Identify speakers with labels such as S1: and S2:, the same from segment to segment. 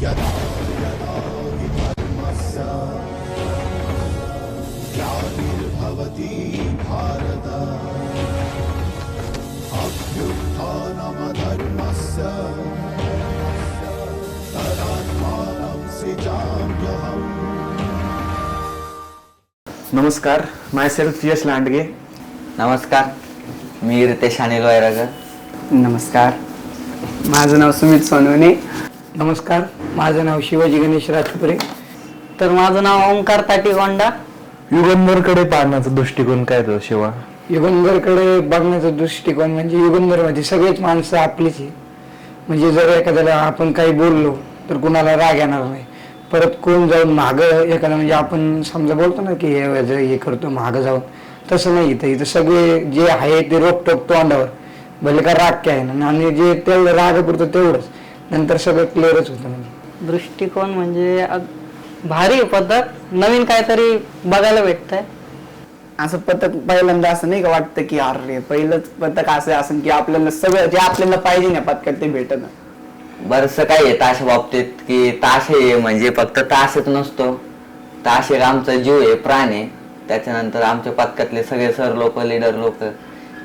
S1: भारत अभ्युत्थानमधर्मस्य तदात्मानं सृजाम्यहम्
S2: नमस्कार माय सेल्फ यश लांडगे.
S3: नमस्कार मी रितेश अनिल वैरागर
S4: नमस्कार. माझं नाव सुमित सोनवणे. नमस्कार माझं नाव शिवाजी गणेश राजपुरे
S5: तर माझं नाव ओंकार ताटीगोंडा
S2: युगंधरकडे पाहण्याचा दृष्टिकोन काय तो शिवा?
S4: युगंधरकडे बघण्याचा दृष्टिकोन म्हणजे युगंधरमध्ये सगळेच माणसं आपलीच आहे म्हणजे जर एखाद्याला आपण काही बोललो तर कुणाला राग येणार नाही. परत कोण जाऊन मागं एखादा म्हणजे आपण समजा बोलतो ना की हे जर हे करतो मागं जाऊन. तसं नाही इथं इथं सगळे जे आहे ते रोकटोक तोंडावर. भले का राग काय ना आणि जे तेवढं राग पुरतं तेवढंच. नंतर सगळं क्लिअरच होतं म्हणजे.
S5: दृष्टिकोन म्हणजे अग- भारी आहे पद्धत. नवीन काहीतरी बघायला भेटतंय.
S6: असं पथक पहिल्यांदा असं नाही का वाटतं की अरे पहिलंच पथक असं असं की आपल्याला सगळं जे आपल्याला पाहिजे ना पथकात ते भेटत.
S3: बरंचसं काय आहे ताशा बाबतीत की ताश हे म्हणजे फक्त तासच नसतो. ताश एक आमचा जीव आहे प्राण आहे. त्याच्यानंतर आमच्या पथकातले सगळे सर लोक लिडर लोक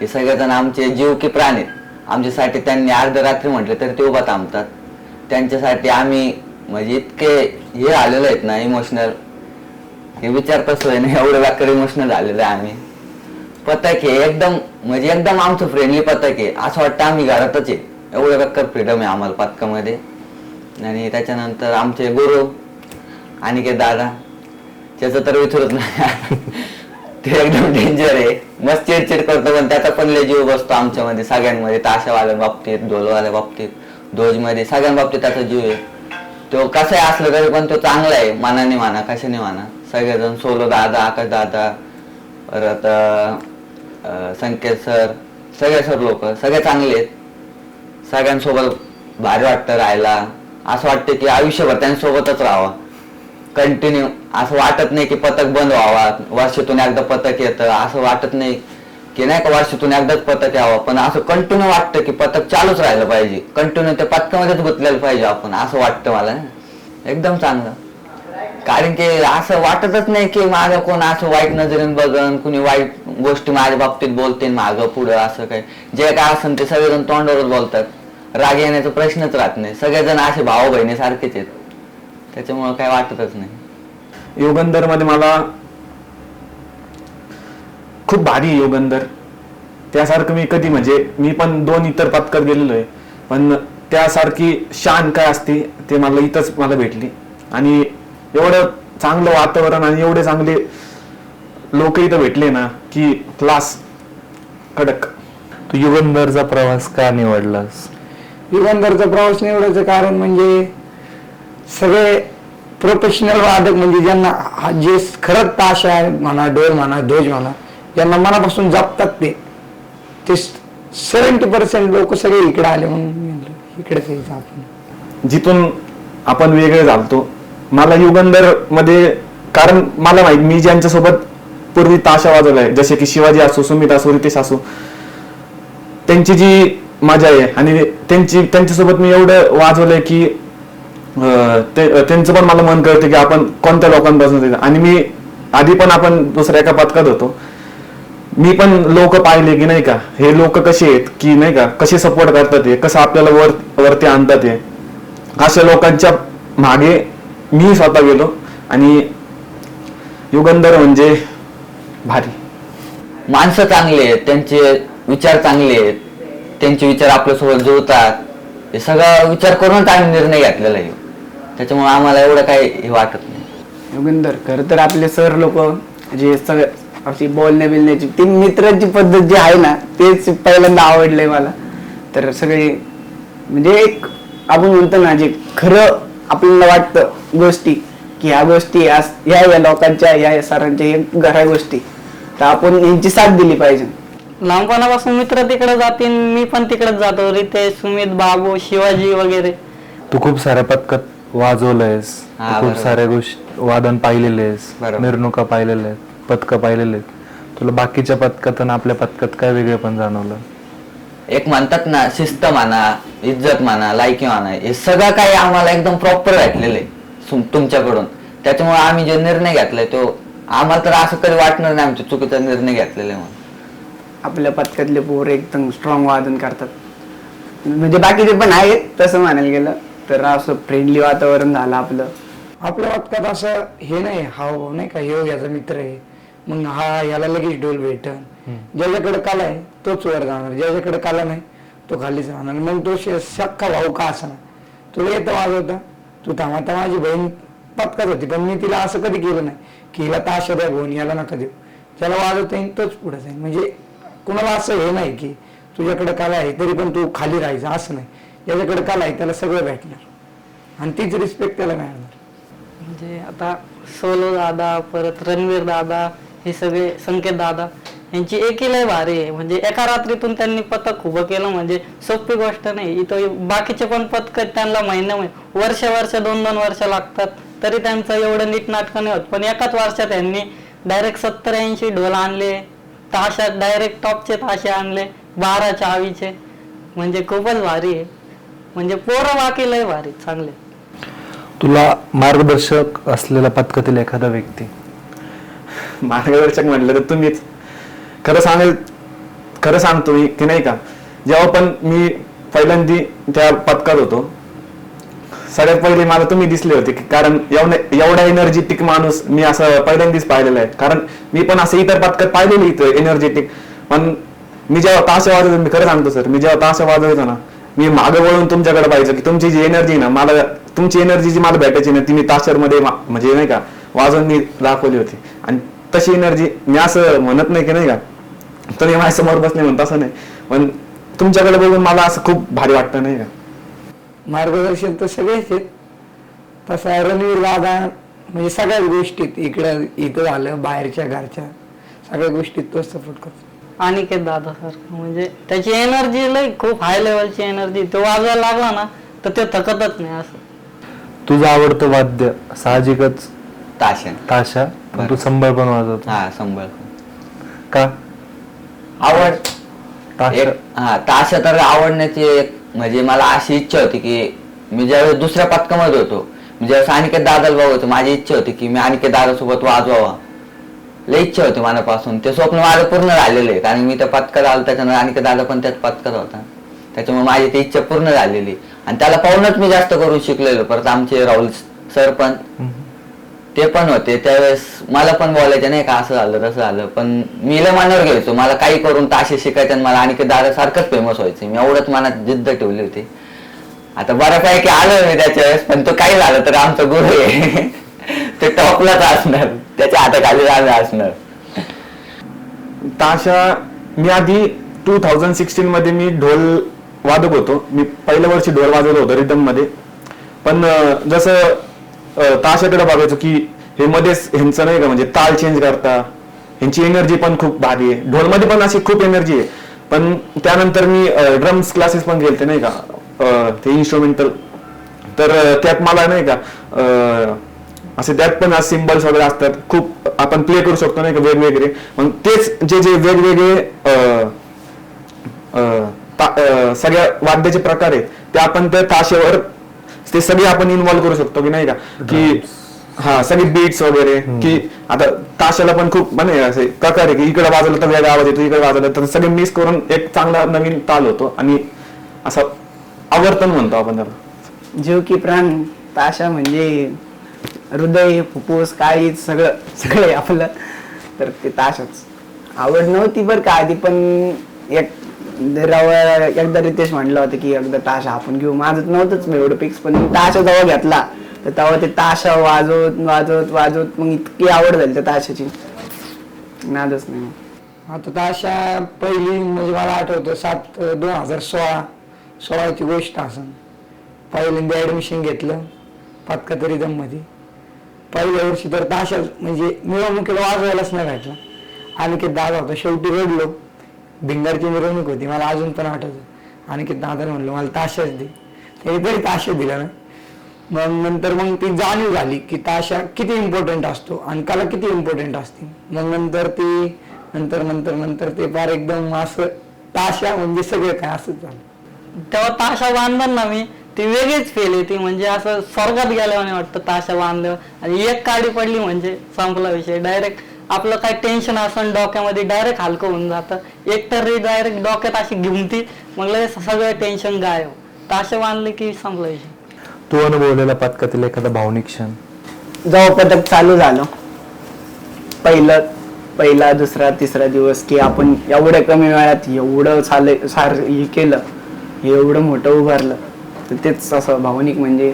S3: हे सगळेजण आमचे जीव की प्राण आहेत. आमच्यासाठी त्यांनी अर्ध रात्री म्हटले तरी ते उभा थांबतात. त्यांच्यासाठी आम्ही म्हणजे इतके हे आलेलं आहेत ना इमोशनल हे विचारता सोय नाही एवढं व्याकर इमोशनल झालेलं आहे आम्ही. पथक आहे एकदम म्हणजे एकदम आमचं फ्रेंडली पथक आहे. असं वाटतं आम्ही घरातच आहे. एवढं बेकार फ्रीडम आहे आम्हाला पथकामध्ये. आणि त्याच्यानंतर आमचे गुरु आणि के दादा त्याचं तर विचारत नाही. ते एकदम डेंजर आहे. मस्त चिडचिड करतो पण त्याचा पण लय जीव बसतो आमच्यामध्ये सगळ्यांमध्ये. ताशावाल्या बाबतीत ढोलवाल्या बाबतीत ध्वजमध्ये सगळ्यांबाबतीत त्याचा जीव आहे. तो कसं आहे असलं तरी पण तो चांगला आहे मनाने माना कशाने म्हणा सगळेजण सोलो दादा आकाश दादा परत संकेत सर सगळे सर लोक सगळे चांगले आहेत. सगळ्यांसोबत भारी वाटतं राहायला. असं वाटतं की आयुष्यभर त्यांच्यासोबतच राहावं. कंटिन्यू असं वाटत नाही की पथक बंद व्हावा. वर्षातून एकदा पथक येतं. असं वाटत नाही की नाही का वर्षातून एकदाच पथक यावं. पण असं कंटिन्यू वाटतं की पथक चालूच राहिलं पाहिजे. कंटिन्यू त्या पथकामध्येच गुंतलेलं पाहिजे आपण असं वाटतं मला. एकदम चांगलं. कारण की असं वाटतच नाही की माझं कोण असं वाईट नजरेने बघन कुणी वाईट गोष्टी माझ्या बाबतीत बोलते मागं पुढं असं काही. जे काय असेल ते सगळेजण तोंडावरच बोलतात. राग येण्याचा प्रश्नच राहत नाही. सगळेजण असे भाऊ बहिणी सारखेच आहेत. त्याच्यामुळे काय वाटतच नाही.
S2: युगंधरमध्ये मला खूप भारी आहे युगंधर. त्यासारखं मी कधी म्हणजे मी पण दोन इतर पथकात गेलेलो आहे पण त्यासारखी शान काय असते ते मला इथंच मला भेटली. आणि एवढं चांगलं वातावरण आणि एवढे चांगले लोक इथं भेटले ना की क्लास कडक.
S7: तू युगंधरचा प्रवास का निवडलास?
S4: युगंधरचा प्रवास निवडायचं कारण म्हणजे सगळे प्रोफेशनल वादक म्हणजे ज्यांना हा जे खरंच ताश आहे म्हणा डोल म्हणा ध्वज म्हणा ज्यांना मनापासून जपतात ते ते पर्सेंट लोक सगळे इकडे आले म्हणून इकडेच यायचं आपण.
S2: जिथून आपण वेगळे झालतो. मला युगंधरमध्ये कारण मला माहीत मी ज्यांच्यासोबत पूर्वी ताशा वाजवलाय जसे की शिवाजी असो सुमित असो रितेश असो त्यांची जी मजा आहे आणि त्यांची त्यांच्यासोबत मी एवढं वाजवलंय की ते- त्यांचं पण मला मन कळतं की आपण कोणत्या लोकांपासून आणि मी आधी पण आपण दुसऱ्या एका पथकात होतो. मी पण लोक पाहिले की नाही का? हे लोक कसे आहेत की नाही का? कसे सपोर्ट करतात हे? कसं आपल्याला वर वरती आणतात हे? अशा लोकांच्या मागे मी स्वतः गेलो आणि युगंधर म्हणजे भारी.
S3: माणसं चांगली आहेत त्यांचे विचार चांगले आहेत त्यांचे विचार आपल्यासोबत जुळतात. हे सगळं विचार करूनच आम्ही निर्णय घेतलेला आहे. त्याच्यामुळे आम्हाला एवढं काही हे वाटत नाही.
S6: योगेंदर खरं तर आपले सर लोक जे सगळे अशी बोलण्या बिलण्याची ती मित्राची पद्धत जी आहे ना तेच पहिल्यांदा आवडलंय मला. तर सगळे म्हणजे एक आपण म्हणतो ना जे खरं आपल्याला वाटतं गोष्टी की ह्या गोष्टी अस- ह्या या लोकांच्या ह्या सरांच्या ह्या घरा गोष्टी तर आपण यांची साथ दिली पाहिजे.
S5: लहानपणापासून मित्र तिकडे जातील मी पण तिकडेच जातो रितेश सुमित बाबू शिवाजी वगैरे.
S7: तू खूप साऱ्या पथकात वाजवलंयस.
S3: हा,
S7: तू खूप
S3: बरोबर.
S7: साऱ्या गोष्टी वादन पाहिलेले आहेस
S3: बरोबर.
S7: मिरवणुका पाहिलेल्या आहेत पथकं पाहिलेले तुला बाकीच्या पथकात आणि आपल्या पथकात काय वेगळे पण जाणवलं?
S3: एक म्हणतात ना शिस्त म्हणा इज्जत म्हणा लायकी म्हणा हे सगळं काही आम्हाला एकदम प्रॉपर भेटलेलं आहे. सुम- तुमच्याकडून. त्याच्यामुळे आम्ही जो निर्णय घेतलाय तो आम्हाला तर असं कधी वाटणार नाही आमच्या चुकीचा निर्णय घेतलेला आहे म्हणून.
S6: आपल्या पथकातले पोर एकदम स्ट्रॉंग वादन करतात. म्हणजे बाकीचे पण आहेत तसं म्हणायला गेलं. तर असं फ्रेंडली वातावरण झालं आपलं.
S4: आपल्या वाटकात असं हे नाही हा हो नाही का ह्यो याचा मित्र आहे. मग हा याला लगेच डोल भेटन. ज्याच्याकडे कला आहे तोच वर जाणार. ज्याच्याकडे कला नाही तो खालीच राहणार. मग तो सख्खा भाऊ का असा तुला येतं वाजवता? तू थांबा आता माझी बहीण पत्कात होती. पण मी तिला असं कधी केलं नाही की हिला ताशा द्या घेऊन याला नका देऊ. ज्याला वाजवता येईल तोच पुढे जाईल. म्हणजे कुणाला असं हे नाही की तुझ्याकडे कला आहे तरी पण तू खाली राहायचं असं नाही. याच्याकडे कला आहे त्याला सगळं भेटणार. आणि तीच रिस्पेक्ट त्याला मिळणार.
S5: म्हणजे आता सोलो दादा परत रणवीर दादा हे सगळे संकेत दादा यांची एकी लय भारी आहे. म्हणजे एका रात्रीतून त्यांनी पथक उभं केलं म्हणजे सोपी गोष्ट नाही. इथं बाकीचे पण पथक त्यांना महिना महिने वर्ष वर्ष दोन दोन वर्ष लागतात. तरी त्यांचं एवढं नीट नाटकं नाही होत. पण एकाच वर्षात त्यांनी डायरेक्ट सत्तर ऐंशी ढोल आणले. ताशा डायरेक्ट टॉपचे ताशे आणले. बारा चावीचे म्हणजे खूपच भारी आहे. म्हणजे पोरं बाकी लय भारी चांगले.
S7: तुला मार्गदर्शक असलेला पथकातील एखादा व्यक्ती.
S2: मार्गदर्शक म्हटलं तर तुम्हीच. खरं सांगेल खरं सांगतो मी की नाही का जेव्हा पण मी पहिल्यांदी त्या पथकात होतो सगळ्यात पहिले मला तुम्ही दिसले होते की कारण एवढे एवढा एनर्जेटिक माणूस मी असं पहिल्यांदाच पाहिलेला आहे. कारण मी पण असं इतर पथकात पाहिलेलं इथं एनर्जेटिक पण मी जेव्हा ताशा वाजवतो मी खरं सांगतो सर मी जेव्हा ताशा वाजवतो ना मी मागं वळून तुमच्याकडे पाहिजे की तुमची जी एनर्जी ना मला तुमची एनर्जी जी मला भेटायची ना ती मी ताशामध्ये मा- म्हणजे नाही का वाजवून मी दाखवली होती. आणि तशी एनर्जी मी असं म्हणत नाही की नाही का तुम्ही माझ्यासमोर बसले म्हणत असं नाही. पण तुमच्याकडे बघून मला असं खूप भारी वाटतं नाही का.
S4: मार्गदर्शन तर सगळेच आहेत. तसा रणवीर दादा म्हणजे सगळ्याच गोष्टीत इकडं इथं आलं बाहेरच्या घरच्या सगळ्या गोष्टीत तोच सपोर्ट करतो.
S5: अनिकेत दादा सर म्हणजे त्याची एनर्जी लय खूप हाय लेवलची एनर्जी तो वाजवायला लागला ना तर ते थकतच नाही असं.
S7: तुझं आवडतं वाद्य साहजिकच?
S3: ताशा.
S7: ताशा? पण तू संबळ पण वाजवतो.
S3: हा संबळ
S7: का?
S3: आवड.
S7: ताशा.
S3: एक हा ताशा तर आवडण्याची एक म्हणजे मला अशी इच्छा होती की मी ज्यावेळेस दुसऱ्या पथकामध्ये होतो मी ज्यावेळेस अनिकेत दादाला बघतो माझी इच्छा होती की मी अनिकेत दादासोबत वाजवावा. लई इच्छा होती मनापासून. ते स्वप्न माझं पूर्ण झालेलं आहे. कारण मी त्या पथकात आलो त्याच्यानंतर अनिकेत दादा पण त्याच पथकात होता. त्याच्यामुळे माझी ती इच्छा पूर्ण झालेली आणि त्याला पाहूनच मी जास्त करून शिकलेलो. परत आमचे राहुल सर पण ते पण होते. त्यावेळेस मला पण बोलायचे नाही का असं झालं तसं झालं. पण मी लय मनावर घ्यायचो. मला काही करून ताशे शिकायचे आणि मला आणखी दादा सारखंच फेमस व्हायचं. मी एवढंच मनात जिद्द ठेवली होती. आता बऱ्यापैकी आलो मी त्याच्या वेळेस पण तो काही झालं तर आमचा गुरु आहे. ते टॉपलाच असणार. त्याच्या हाताखाली आम्ही असणार.
S2: ताशा मी आधी टू थाउजंड सिक्स्टीन मध्ये मी ढोल वादक होतो. मी पहिल्या वर्षी ढोल वाजवलं होतं रिदममध्ये. पण अं, जसं अं, ताशाकडे बघायचो की हे मध्येच ह्यांचं नाही का म्हणजे ताल चेंज करता. ह्यांची एनर्जी पण खूप भारी आहे. ढोलमध्ये पण अशी खूप एनर्जी आहे. पण त्यानंतर मी ड्रम्स क्लासेस पण गेलते नाही का. अं, ते इन्स्ट्रुमेंटल तर अं, त्यात मला नाही का अं, असे त्यात पण सिम्बल्स वगैरे असतात. खूप आपण प्ले करू शकतो नाही का वेगवेगळे. मग तेच जे जे वेगवेगळे सगळ्या वाद्याचे प्रकार आहेत ते आपण त्या ताशेवर ते सगळे आपण इन्व्हॉल्व करू शकतो की नाही का? की हा सगळे बीट्स वगैरे की आता ताशाला पण खूप म्हणजे असे प्रकार आहे की इकडे वाजवलं तर वेगळा आवाज येतो इकडे वाजवलं तर सगळे मिस करून एक चांगला नवीन ताल होतो आणि असं आवर्तन म्हणतो आपण त्याला.
S6: जीव की प्राण ताशा म्हणजे हृदय फुफ्फुस काळीज सगळं सगळं आहे आपलं. तर ते ताशच आवड नव्हती बरं का आधी पण एक एकदा रितेश म्हणलं होतं की एकदा ताशा आपण घेऊ. माझं नव्हतंच मी एवढं फिक्स पण मी ताशा जेव्हा घेतला तर तेव्हा ते ताशा वाजवत वाजवत वाजवत मग इतकी आवड झाली त्या ताशाची. नादच नाही.
S4: आता ताशा पहिली म्हणजे मला आठवतं सात दोन हजार सोळा सोळाची गोष्ट असं पहिल्यांदा ऍडमिशन घेतलं पातकातरी रिदममध्ये पहिल्या वर्षी तर ताशा म्हणजे मिरवणुकीला वाजवायलाच नाही भेटला. आणि की दादा होता शेवटी रडलो. भिंगारची मिरवणूक होती मला अजून पण आठवतं. आणि की दादा म्हणलं मला ताशाच दे. त्याने तरी ताशा दिला ना. मग नंतर मग ती जाणीव झाली की ताशा किती इम्पॉर्टंट असतो आणि कला किती इम्पॉर्टंट असते. मग नंतर ती नंतर नंतर नंतर ते फार एकदम असं ताशा म्हणजे सगळं काय असंच झालं.
S5: तेव्हा ताशा बांधणार ना मी. ती वेगळीच फेल येते म्हणजे असं स्वर्गात गेल्यावाने वाटतं ताशा बांधल्यावर आणि एक काडी पडली म्हणजे संपला विषय. डायरेक्ट आपलं काय टेन्शन असं डोक्यामध्ये डायरेक्ट हलकं होऊन जातं. एक तर डायरेक्ट डोक्यात अशी घुमती. मग लगेच सगळं टेन्शन गायब. ताशा बांधले की संपला विषय.
S7: तू अनुभवलेला पथकातील एखादा भावनिक क्षण?
S6: जेव्हा पथक चालू झालं. पहिलं पहिला दुसरा तिसरा दिवस की आपण एवढ्या कमी वेळात एवढं चाले सार हे केलं. एवढं मोठं उभारलं. तर तेच असं भावनिक म्हणजे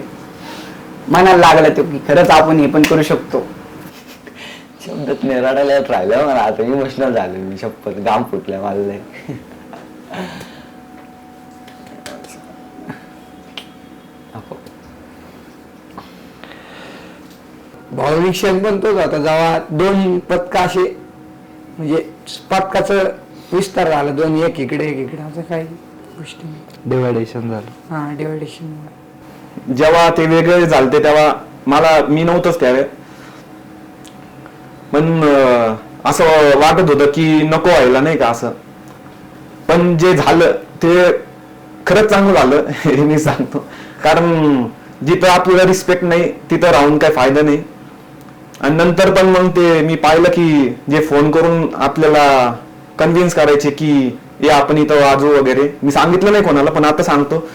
S6: मनाला लागलं ते की खरंच आपण हे पण करू शकतो.
S3: शब्दात निराडायला राहिलं मला आता इमोशनल झालं मी शपथ गाम फुटल्या मला
S4: भावनिक क्षण पण तोच होता जेव्हा दोन पथक असे म्हणजे पथकाचं विस्तार झाला दोन एक इकडे एक इकडे असं काही. गोष्टी. नाही
S7: डिवायडेशन झालं.
S4: हा डिवायडेशन
S2: जेव्हा ते वेगळे झालते तेव्हा मला मी नव्हतंच त्यावेळे पण अं, असं वाटत होतं की नको व्हायला नाही का असं. पण जे झालं ते खरंच चांगलं झालं हे मी सांगतो. कारण जिथं आपल्याला रिस्पेक्ट नाही तिथं राहून काही फायदा नाही. आणि नंतर पण मग ते मी पाहिलं की जे फोन करून आपल्याला कन्व्हिन्स करायचे की या आपण इथं वाजू वगैरे. मी सांगितलं नाही कोणाला पण आता सांगतो.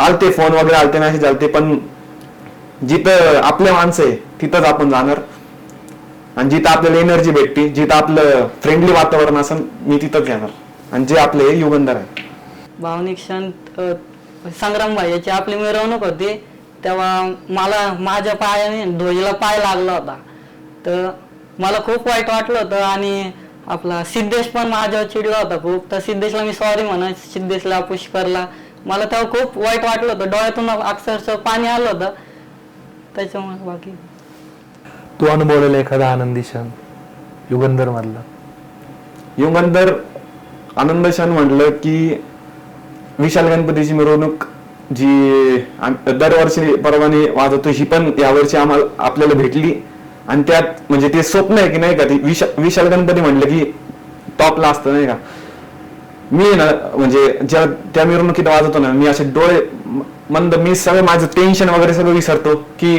S2: आलते फोन वगैरे आलते मेसेज आलते पण जिथं आपले माणसं आहे तिथंच आपण जाणार. आणि जिथं आपल्याला एनर्जी भेटते जिथं आपलं फ्रेंडली वातावरण असेल मी तिथंच घेणार आणि जे आपले युगंधर आहे
S5: भावनिक क्षण अ, संग्राम भाई याची आपली मिरवणूक होती. तेव्हा मला माझ्या पायाने ध्वजीला पाय लागला होता. तर मला खूप वाईट वाटलं होतं आणि आपला सिद्धेश पण माझ्यावर चिडला होता खूप. तर सिद्धेशला मी सॉरी म्हणा सिद्धेशला पुष्करला. मला तेव्हा खूप वाईट वाटलं होतं. डोळ्यातून अक्षरशः पाणी आलं होतं. त्याच्यामुळे बाकी.
S7: तू अनुभवलेला एखादा आनंदी क्षण युगंधर मधला
S2: युगंधर आनंद क्षण म्हटलं की विशाल गणपतीची मिरवणूक जी आम- दरवर्षी परवाने वाजवतो ही पण यावर्षी आम्हाला आपल्याला भेटली. आणि त्यात म्हणजे ते स्वप्न आहे की नाही का ते विशा विशाल गणपती म्हटलं की टॉपला असतं नाही का. मी ना म्हणजे ज्या त्या मिरवणुकीत वाजवतो ना मी असे डोळे मंद मी सगळं माझं टेन्शन वगैरे सगळं विसरतो की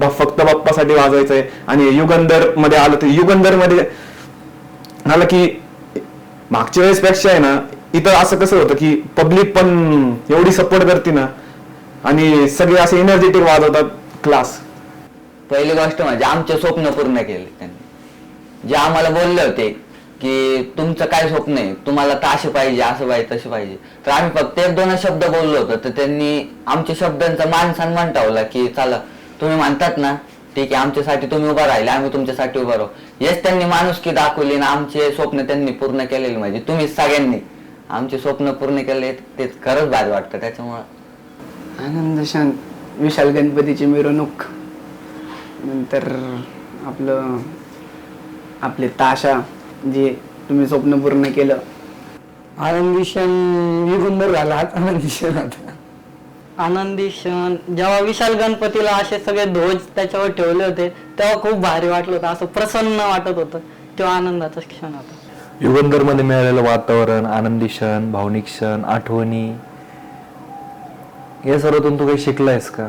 S2: फक्त बाप्पासाठी वाजवायचंय. आणि युगंधरमध्ये आलं तर युगंधरमध्ये आलं की मागच्या वेळेस पेक्षा आहे ना इथं असं कसं होतं की पब्लिक पण एवढी सपोर्ट करते ना. आणि सगळे असे एनर्जेटिक वाजवतात क्लास
S3: पहिली गोष्ट म्हणजे आमचे स्वप्न पूर्ण केले त्यांनी. जे आम्हाला बोलले होते की तुमचं काय स्वप्न आहे? तुम्हाला ताशे पाहिजे असं पाहिजे तसे पाहिजे. तर आम्ही फक्त एक दोन शब्द बोललो होतो. तर त्यांनी आमच्या शब्दांचा मान सन्मान ठेवला की चला तुम्ही म्हणतात ना ठीक आहे आमच्यासाठी तुम्ही उभा राहिले आम्ही तुमच्यासाठी उभा राहू. हेच त्यांनी माणुसकी दाखवली ना आमचे स्वप्न त्यांनी पूर्ण केलेले म्हणजे तुम्ही सगळ्यांनी. आमचे स्वप्न पूर्ण केले ते खरंच भारी वाटतं त्याच्यामुळं.
S6: आनंद शांत विशाल गणपतीची मिरवणूक. नंतर आपलं आपले ताशा जे तुम्ही स्वप्न पूर्ण केलं.
S4: आनंदी क्षण युगंधर झाला हाच आनंदी क्षण होता
S5: आनंदी क्षण जेव्हा विशाल गणपतीला असे सगळे ध्वज त्याच्यावर ठेवले होते तेव्हा खूप भारी वाटलं होतं असं प्रसन्न वाटत होतं तेव्हा आनंदाचा क्षण होता.
S7: युगंधरमध्ये मिळालेलं वातावरण आनंदी क्षण भावनिक क्षण आठवणी या सर्वातून तू काही शिकलायस का?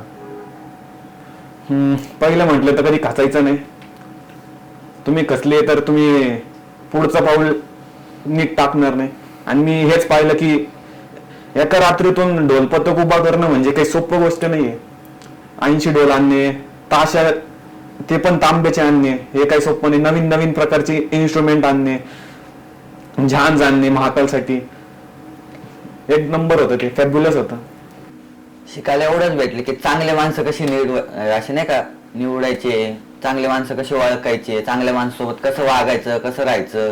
S2: पहिलं म्हटलं तर कधी खचायचं नाही. तुम्ही कसले तर तुम्ही पुढचं पाऊल नीट टाकणार नाही. आणि मी हेच पाहिलं की एका रात्रीतून ढोलपथक उभा करणं म्हणजे काही सोपं गोष्ट नाहीये. ऐंशी ढोल आणणे ताशा ते पण तांब्याचे आणणे हे काही सोपं नाही. नवीन नवीन प्रकारचे इन्स्ट्रुमेंट आणणे झांज आणणे महाकालसाठी एक नंबर होतं ते फॅब्युलस होतं.
S3: शिकायला एवढंच भेटले की चांगले माणसं कशी निवड असे नाही का निवडायचे चांगले माणसं कसे ओळखायचे चांगल्या माणसासोबत कसं वागायचं कसं राहायचं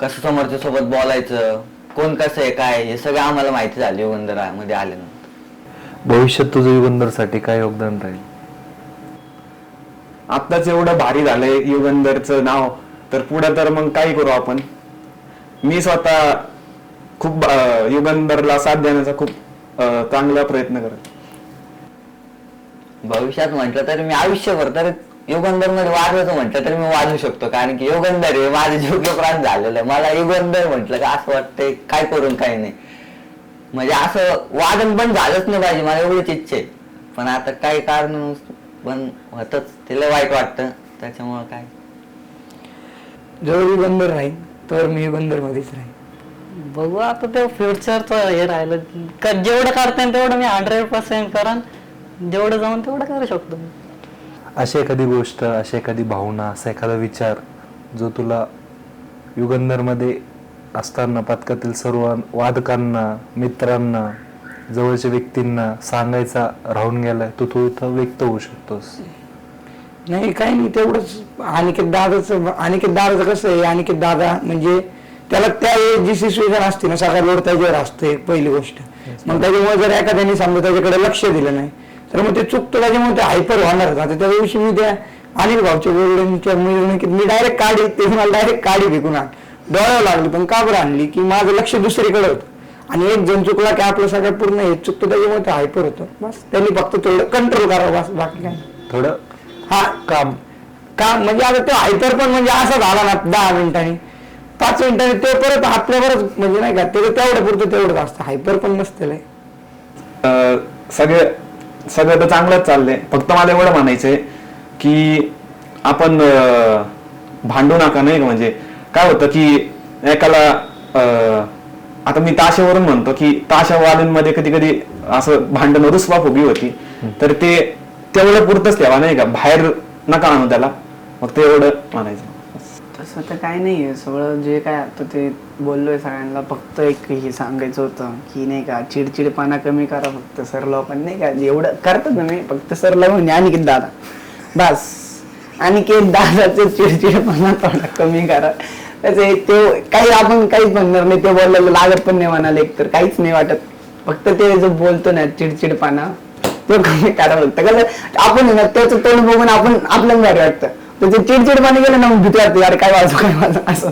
S3: कसं समोरच्या सोबत बोलायचं कोण कसं आहे काय हे सगळं आम्हाला माहिती झाली मध्ये आल्यानंतर.
S7: भविष्यात तुझं युगंधरसाठी काय योगदान राहील?
S2: आत्ताच एवढं भारी झालंय युगंधरचं नाव तर पुढे तर मग काय करू आपण? मी स्वतः खूप अं, युगंधरला साथ देण्याचा खूप चांगला प्रयत्न करत
S3: भविष्यात म्हटलं तर मी आयुष्यभर तर युगंधरमध्ये वाजवायचं म्हटलं तर मी वाजवू शकतो. कारण की युगंधर हे माझं जीवके प्राण झालेलं आहे. मला युगंधर म्हटलं का असं वाटतंय काय करून काय नाही. म्हणजे असं वादन पण झालंच नाही पाहिजे मला एवढीच इच्छा आहे. पण आता काही कारण पण होतच. तिला वाईट वाटतं त्याच्यामुळं काय?
S4: जर युगंधर राहील तर मी युगंधर मध्येच राहील
S5: बघू आता ते फ्युचरचं हे राहिलं. का जेवढं करता येईल तेवढं मी हंड्रेड पर्सेंट करण. जेवढं जाऊन तेवढं करू शकतो मी.
S7: अशी एखादी गोष्ट अशी एखादी भावना असा एखादा विचार जो तुला युगंधरमध्ये असताना पथकातील सर्व वादकांना मित्रांना जवळच्या व्यक्तींना सांगायचा राहून गेलाय तो तू इथं व्यक्त होऊ शकतोस.
S4: नाही काही नाही तेवढंच. अनिकेत दादाचं अनिकेत दादाचं कसं आहे अनिकेत दादा म्हणजे त्याला त्या जी सिच्युएशन असते ना सगळ्या लोड त्याच्यावर असते पहिली गोष्ट. मग त्याच्यामुळे जर एखाद्याने समजा त्याच्याकडे लक्ष दिलं नाही तर मग ते चुकतं त्याच्यामुळे ते हायपर होणार. आता त्या दिवशी मी त्या अनिल भाऊच्या वडिलांच्या मिरवणुकीत मी डायरेक्ट काढी ते मला डायरेक्ट काढी विकून आण. डोळ्यावर लागली पण का बरं आणली? की माझं लक्ष दुसरीकडे होतं. आणि एक जण चुकला की आपलं सगळं पूर्ण हे चुकतं त्याच्यामुळे ते हायपर होतं. बस. त्यांनी फक्त थोडं कंट्रोल करावं बस बाकी काय.
S7: थोडं
S4: हा.
S7: काम.
S4: का म्हणजे आता तो हायपर पण म्हणजे असा झाला ना दहा मिनिटांनी. पाच मिनिटांनी ते परत आपल्यावरच म्हणजे नाही का ते तेवढं पुरतं तेवढंच असतं हायपर पण नसतं लय.
S2: अं, सगळे सगळं तर चांगलंच चाललंय. फक्त मला एवढं म्हणायचंय की आपण अं, भांडू नका नाही का? म्हणजे काय होतं की एकाला अं, आता मी ताशेवरून म्हणतो की ताशावाल्यांमध्ये कधी कधी असं भांडण रुसवा फुगी होती. तर ते तेवढं पुरतच ठेवा नाही का? बाहेर नका आणू त्याला. मग ते एवढं म्हणायचं.
S6: तसं तर काय नाही आहे सगळं जे काय आता ते बोललोय सगळ्यांना फक्त एक हे सांगायचं होतं की नाही का चिडचिडपणा कमी करा फक्त. सर लोकांनी नाही का एवढं करतात ना मी फक्त सर म्हणजे अनिकेत दादा. बस. अनिकेत दादाचं चिडचिडपणा थोडा कमी करा. त्याचे ते काही आपण काहीच म्हणणार नाही. ते बोलायला लागत पण नाही म्हणाले एक तर काहीच नाही वाटत. फक्त ते जो बोलतो ना चिडचिडपणा तो कमी करा फक्त. कसं आपण ना त्याचं तोंड बघून आपण आपल्याला भारी वाटतं. त्याचे चिडचिड पाणी गेलं ना मग भीती वाटते अरे काय वाजू काय वाजू असं.